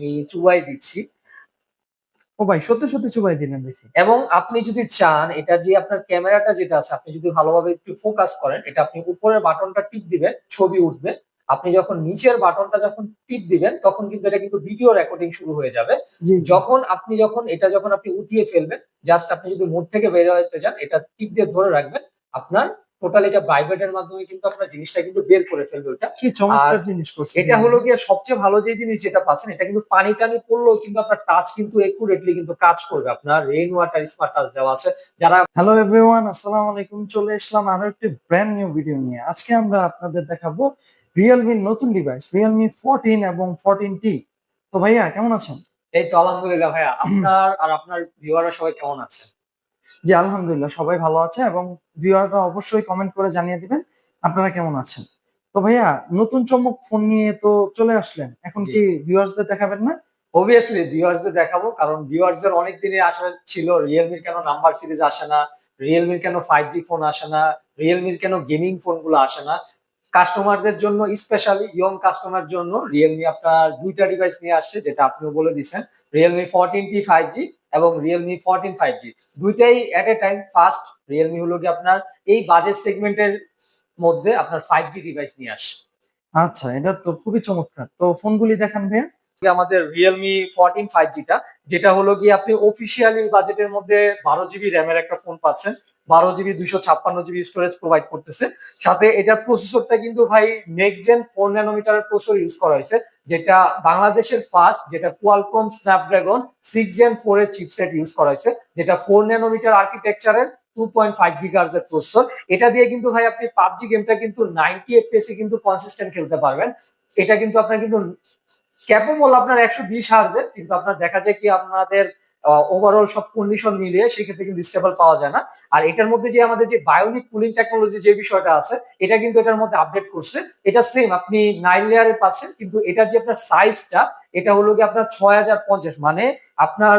আমি চুবাই দিচ্ছি। ও ভাই সত্যি সত্যি চুবাই দিলেন দেখি এবং আপনি যদি চান এটা যে আপনার ক্যামেরাটা যেটা আছে আপনি যদি ভালোভাবে একটু ফোকাস করেন এটা আপনি উপরের বাটনটা টিপ দিবেন ছবি উঠবে। আপনি যখন নিচের বাটনটা যখন টিপ দিবেন তখন কিন্তু এটা কিন্তু ভিডিও রেকর্ডিং শুরু হয়ে যাবে। যখন আপনি যখন এটা যখন আপনি উঠিয়ে ফেলবেন জাস্ট আপনি যদি মুড থেকে বের হতে চান এটা টিপ দিয়ে ধরে রাখবেন আপনার টোটাল এটা ভাইব্রেটের মাধ্যমে কিন্তু আপনার জিনিসটা কিন্তু বের করে ফেলবে ওটা। কি চমৎকার জিনিস করছে এটা হলো গিয়ে সবচেয়ে ভালো যে জিনিস যেটা পাচ্ছেন এটা কিন্তু পানি টানি পড়লেও কিন্তু আপনার টাচ কিন্তু একুরেটলি কিন্তু কাজ করবে। আপনার রেইন ওয়াটার স্মার্ট টাচ দেওয়া আছে। যারা হ্যালো এভরিওয়ান আসসালামু আলাইকুম চলে আসলাম আরও একটি ব্র্যান্ড নিউ ভিডিও নিয়ে। আজকে আমরা আপনাদের দেখাবো রিয়েলমির নতুন ডিভাইস রিয়েলমি ফোরটিন এবং ফোরটিন টি তো ভাইয়া কেমন আছেন? এই তো আলহামদুলিল্লাহ ভাইয়া। আপনার আর আপনার ভিউয়াররা সবাই কেমন আছে জি আলহামদুলিল্লাহ সবাই ভালো আছে এবং ভিউয়াররা অবশ্যই কমেন্ট করে জানিয়ে দিবেন আপনারা কেমন আছেন। তো ভাইয়া নতুন চমক ফোন নিয়ে তো চলে আসলেন। এখন। কি ভিউয়ার্সদের দেখাবেন না? অবভিয়াসলি ভিউয়ার্সদের দেখাবো কারণ ভিউয়ার্সদের অনেক দিনে আশা ছিল। রিয়েলমির কেন নাম্বার সিরিজ আসে না? রিয়েলমির কেন ফাইভ জি ফোন আসে না? রিয়েলমির কেন গেমিং ফোনগুলো আসে না? কাস্টমারদের জন্য স্পেশালি ইয়ং কাস্টমার জন্য রিয়েলমি আপনার দুইটা ডিভাইস নিয়ে আসছে যেটা আপনিও বলে দিচ্ছেন Realme fourteen T five G এবং রিয়েলমি ফোরটিন ফাইভ জি দুইটাই at a time first Realme হলো কি আপনার এই বাজেট সেগমেন্টের মধ্যে আপনার ফাইভ জি ডিভাইস নিয়ে আসে। আচ্ছা এটা তো খুবই চমৎকার। তো ফোনগুলি দেখান ভাইয়া। আমাদের রিয়েলমি ফোরটিন ফাইভ জিটা যেটা হলো গিয়ে আপনি অফিসিয়ালি বাজেটের মধ্যে বারো জিবি র্যামের একটা ফোন পাচ্ছেন। বারো জিবি দুইশো ছাপ্পান্ন জিবি স্টোরেজ প্রোভাইড করতেছে। সাথে এটার প্রসেসরটা কিন্তু ভাই নেক্সট জেন ফোর ন্যানোমিটারের প্রসেসর ইউজ করা হয়েছে, যেটা বাংলাদেশের ফার্স্ট যেটা Qualcomm Snapdragon six gen four এর চিপসেট ইউজ করা হয়েছে, যেটা ফোর ন্যানোমিটার আর্কিটেকচারের টু পয়েন্ট ফাইভ গিগার্স এর প্রসেসর এটা দিয়ে কিন্তু ভাই আপনি পাবজি গেমটা কিন্তু নাইনটি এফপিএস কিন্তু কনসিস্টেন্ট খেলতে পারবেন। এটা কিন্তু আপনার কিন্তু ক্যাপেবল আপনার একশো বিশ হার্জের কিন্তু আপনার দেখা যায় কি আপনাদের ওভারঅল সব কন্ডিশন মিলিয়ে সেক্ষেত্রে কিন্তু স্টেবল পাওয়া যায় না। আর এটার মধ্যে যে আমাদের যে বায়োনিক কুলিং টেকনোলজি যে বিষয়টা আছে, এটা কিন্তু এটার মধ্যে আপডেট করছে। এটা সেম আপনি নাইন লেয়ারে পাচ্ছেন, কিন্তু এটার যে আপনার সাইজটা এটা হলো কি আপনার ছয় হাজার পঞ্চাশ। মানে আপনার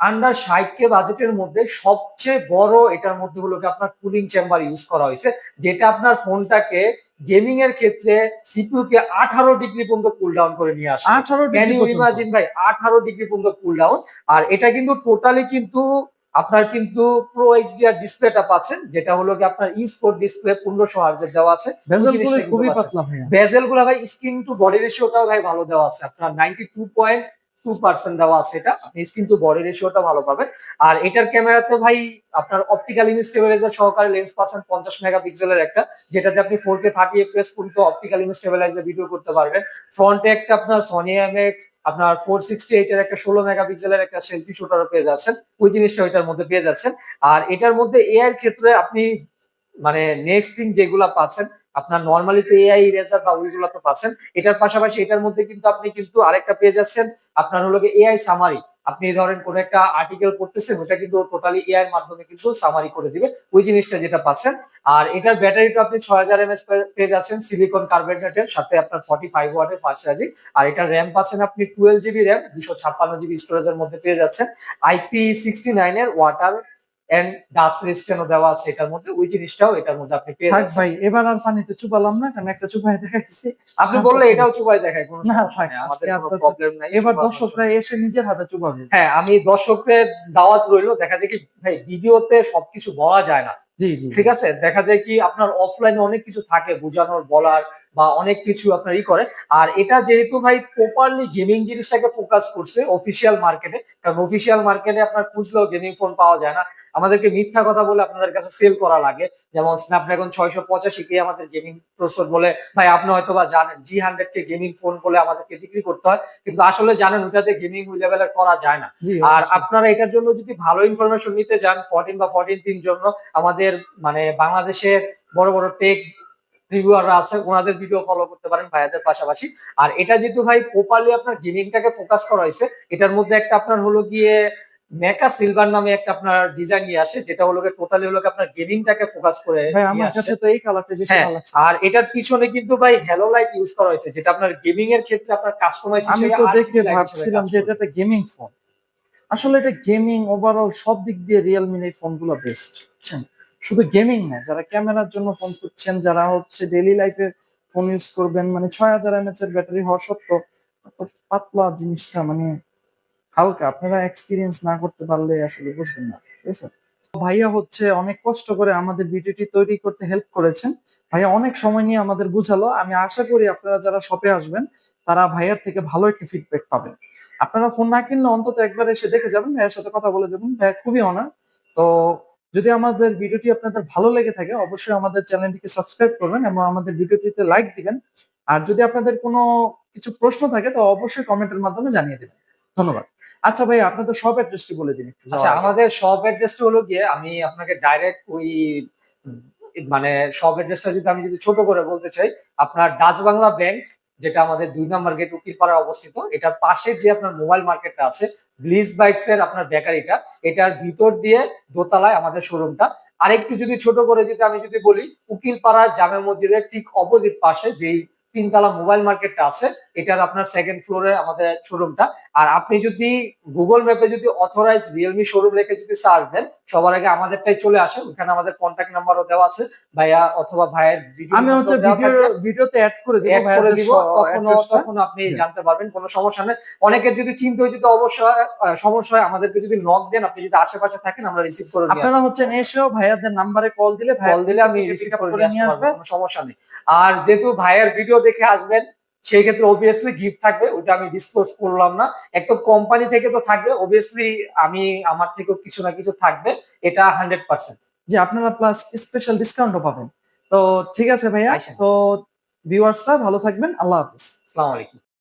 আন্ডার ষাট কে বাজেটের মধ্যে সবচেয়ে বড় এটার মধ্যে হলো আপনার কুলিং চেম্বার ইউজ করা হয়েছে, যেটা আপনার ফোনটাকে গেমিং এর ক্ষেত্রে সিপিইউ কে আঠারো ডিগ্রি পর্যন্ত কুল ডাউন করে নিয়ে আসে আঠারো ক্যান ডিগ্রি পর্যন্ত। ইমাজিন ভাই আঠারো ডিগ্রি পর্যন্ত কুল ডাউন আর এটা কিন্তু টোটালি কিন্তু আপনার কিন্তু প্রো এইচডিআর ডিসপ্লেটা পাচ্ছেন যেটা হলো কি আপনার ই স্পোর্ট ডিসপ্লে পনেরোশো হার্জের দেওয়া আছে। বেজেলগুলো খুবই পাতলা ভাইয়া। বেজেলগুলো ভাই স্ক্রিন টু বডি রেশিওটাও ভাই ভালো দেওয়া আছে। আপনার ninety two point two percent দেওয়া আছে এটা। আপনি টু বডি রেশিওটা ভালো পাবেন। আর এটার ক্যামেরাতে ভাই আপনার অপটিক্যাল ইমেজ স্টেবিলাইজার সহকারে লেন্স পাচ্ছেন পঞ্চাশ মেগাপিক্সেলের একটা, যেটাতে আপনি ফোর কে থার্টি এফএস পর্যন্ত অপটিক্যাল ইমেজ স্টেবিলাইজার ভিডিও করতে পারবেন। ফ্রন্টে একটা আপনার সনি এমএক্স আপনার ফোর সিক্সটি এইটের একটা ষোলো মেগাপিক্সেলের একটা সেলফি শুটারও পেয়ে যাচ্ছেন। ওই জিনিসটা ওইটার মধ্যে পেয়ে যাচ্ছেন। আর এটার মধ্যে এআই ক্ষেত্রে আপনি মানে নেক্সট থিং যেগুলা পাচ্ছেন আপনার নর্মালি তো এআই ইরেজার বা ওইগুলো তো পাচ্ছেন। এটার পাশাপাশি এটার মধ্যে কিন্তু আপনি কিন্তু আরেকটা পেয়ে যাচ্ছেন আপনার হলো এআই সামারি আপনি ধরেন কোন একটা আর্টিকেল পড়তেছেন, ওটা কিন্তু টোটালি এআই এর মাধ্যমে কিন্তু সামারি করে দিবে ওই জিনিসটা যেটা পাচ্ছেন। আর এটার ব্যাটারিটা আপনি ছয় হাজার এমএস পেয়ে যাচ্ছেন সিলিকন কার্বোনেটের সাথে আপনার ফর্টি ফাইভ ওয়াটের ফার্স্ট চার্জিং আর এটার র্যাম পাচ্ছেন আপনি টুয়েলভ জিবি র্যাম দুশো ছাপ্পান্ন জিবি স্টোরেজের মধ্যে পেয়ে যাচ্ছেন আইপি সিক্সটি নাইন এর ওয়াটার এন্ড ডাস্ট রেজিস্ট্যান্টও দেওয়া আছে এটার মধ্যে? ওই জিনিসটাও এটার মধ্যে আপনি পেয়ে যাচ্ছেন। ভাই এবার আর পানিতে চুপালাম না কারণ একটা চুপাই দেখাচ্ছি আপনি বললে এটাও চুপাই দেখায় কোনো না, থাক, আমাদের আজকে আপনার- প্রবলেম নাই এবার দর্শকরা এসে নিজের হাতে চুপাবে। হ্যাঁ আমি দর্শকদের দাওয়াত রইল দেখা যায় কি ভাই ভিডিওতে সবকিছু বলা যায় না। জি জি। ঠিক আছে? দেখা যায় কি আপনার অফলাইনে অনেক কিছু থাকে বোঝানোর বলার বা অনেক কিছু আপনার ই করে। আর এটা যেহেতু ভাই প্রপারলি গেমিং জিনিসটাকে ফোকাস করছে অফিসিয়াল মার্কেটে কারণ অফিসিয়াল মার্কেটে আপনার খুঁজলেও গেমিং ফোন পাওয়া যায় না। আমাদেরকে মিথ্যা কথা বলে আপনাদের কাছে সেল করা লাগে। যেমন স্ন্যাপড্রাগন ছয়শো পঁচাশি কে আমাদের গেমিং প্রসেসর বলে ভাই আপনি হয়তো বা জানেন জি হান্ড্রেড কে গেমিং ফোন বলে আমাদেরকে বিক্রি করতে হয় কিন্তু আসলে জানেন ওটাতে গেমিং ওই লেভেলের করা যায় না। আর আপনারা এটার জন্য যদি ভালো ইনফরমেশন নিতে চান ফোরটিন বা ফোরটিন তিন জন্য আমাদের মানে বাংলাদেশের বড় বড় টেক রিভিউয়াররা আছে ওনাদের ভিডিও ফলো করতে পারেন ভাইয়াদের পাশাপাশি। আর এটা যেহেতু ভাই প্রপারলি আপনার গেমিংটাকে ফোকাস করা হয়েছে এটার মধ্যে একটা আপনার হলো গিয়ে মেকা সিলভার নামে একটা আপনার ডিজাইন নিয়ে আসে যেটা হলো টোটালি হলো আপনার গেমিংটাকে ফোকাস করে ভাই আমার কাছে তো এই কালারটা বেশি হ্যাঁ, ভালো লাগছে। আর এটার পিছনে কিন্তু ভাই হ্যালো লাইট ইউজ করা হয়েছে যেটা আপনার গেমিং এর ক্ষেত্রে আপনার কাস্টমাইজ আমি তো দেখে ভাবছিলাম যে এটা একটা গেমিং ফোন আসলে এটা গেমিং ওভারঅল সব দিক দিয়ে রিয়েলমির এই ফোনগুলো বেস্ট বুঝছেন শুধু গেমিং না যারা ক্যামেরার জন্য ফোন করছেন যারা হচ্ছে ডেইলি লাইফে ফোন ইউজ করবেন মানে ছয় হাজার এমএচ এর ব্যাটারি হওয়া সত্ত্বেও পাতলা জিনিসটা মানে হালকা, আপনারা এক্সপিরিয়েন্স না করতে পারলে আসলে বুঝবেন না ভাইয়া হচ্ছে অনেক কষ্ট করে আমাদের ভিডিওটি তৈরি করতে হেল্প করেছেন। ভাইয়া অনেক সময় নিয়ে আমাদের বুঝালো। আমি আশা করি আপনারা যারা শপে আসবেন, তারা ভাইয়ার থেকে ভালো একটি ফিডব্যাক পাবেন। আপনারা ফোন না কিনলে অন্তত একবার এসে দেখে যাবেন, ভাইয়ের সাথে কথা বলে যাবেন। ভাইয়া খুবই অনার তো যদি আমাদের ভিডিওটি আপনাদের ভালো লেগে থাকে, অবশ্যই আমাদের চ্যানেলটিকে সাবস্ক্রাইব করবেন এবং আমাদের ভিডিওটিতে লাইক দিবেন। আর যদি আপনাদের কোনো কিছু প্রশ্ন থাকে, তো অবশ্যই কমেন্টের মাধ্যমে জানিয়ে দেবেন। ধন্যবাদ। আচ্ছা ভাই আপনাদের সব অ্যাড্রেসটি বলে দিন একটু আচ্ছা আমাদের শপ অ্যাড্রেসটা হলো গিয়ে আমি আপনাকে ডাইরেক্ট ওই মানে শপ অ্যাড্রেসটা যদি আমি যদি ছোট করে বলতে চাই আপনার ডাচ বাংলা ব্যাংক যেটা আমাদের দুই নম্বর গেট উকিলপাড়ায় অবস্থিত এটার পাশে যে আপনার মোবাইল মার্কেটটা আছে ব্লিজ বাইটস এর আপনার বেকারিটা এটার ভিতর দিয়ে দোতলায় আমাদের শোরুমটা আরেকটু যদি ছোট করে যদি আমি যদি বলি উকিল উকিলপাড়ার জামে মসজিদের ঠিক অপোজিট পাশে যেই তিনতলা মোবাইল মার্কেটটা আছে এটার আপনার সেকেন্ড ফ্লোরে আমাদের শোরুমটা আর আপনি যদি গুগল ম্যাপে যদি অথরাইজ রিয়েলমি শোরুম লেখে যদি সার্চ দেন সবার আগে আমাদেরটাই চলে আসে। ওখানে আমাদের কন্ট্যাক্ট নাম্বারও দেওয়া আছে। ভাইয়া অথবা ভাইয়ের আমি হচ্ছে ভিডিও ভিডিওতে অ্যাড করে দিব ভাইয়াদের দিব তখন তখন আপনি জানতে পারবেন কোনো সমস্যা নেই। অনেকের যদি চিন্তা হয় যদি অবশ্যই সমস্যা হয় আমাদেরকে যদি নক দেন আপনি যদি আশেপাশে থাকেন আমরা রিসিভ করে নিয়ে আপনারা হচ্ছেন এসেও ভাইয়াদের নাম্বারে কল দিলে কল দিলে আমি রিসিভ করে নিয়ে আসবে কোনো সমস্যা নেই। আর যেহেতু ভাইয়ের ভিডিও দেখে আসবেন সেই ক্ষেত্রে অবভিয়াসলি গিফট থাকবে ওটা আমি ডিসক্লোজ করলাম না। একদম কোম্পানি থেকে তো থাকবে অবভিয়াসলি আমি আমার থেকেও কিছু না কিছু থাকবে এটা হান্ড্রেড পার্সেন্ট যে আপনারা প্লাস স্পেশাল ডিসকাউন্টও পাবেন। তো ঠিক আছে ভাইয়া আচ্ছা। তো ভিউয়ার্সরা ভালো থাকবেন আল্লাহ হাফিজ। আসসালামু আলাইকুম।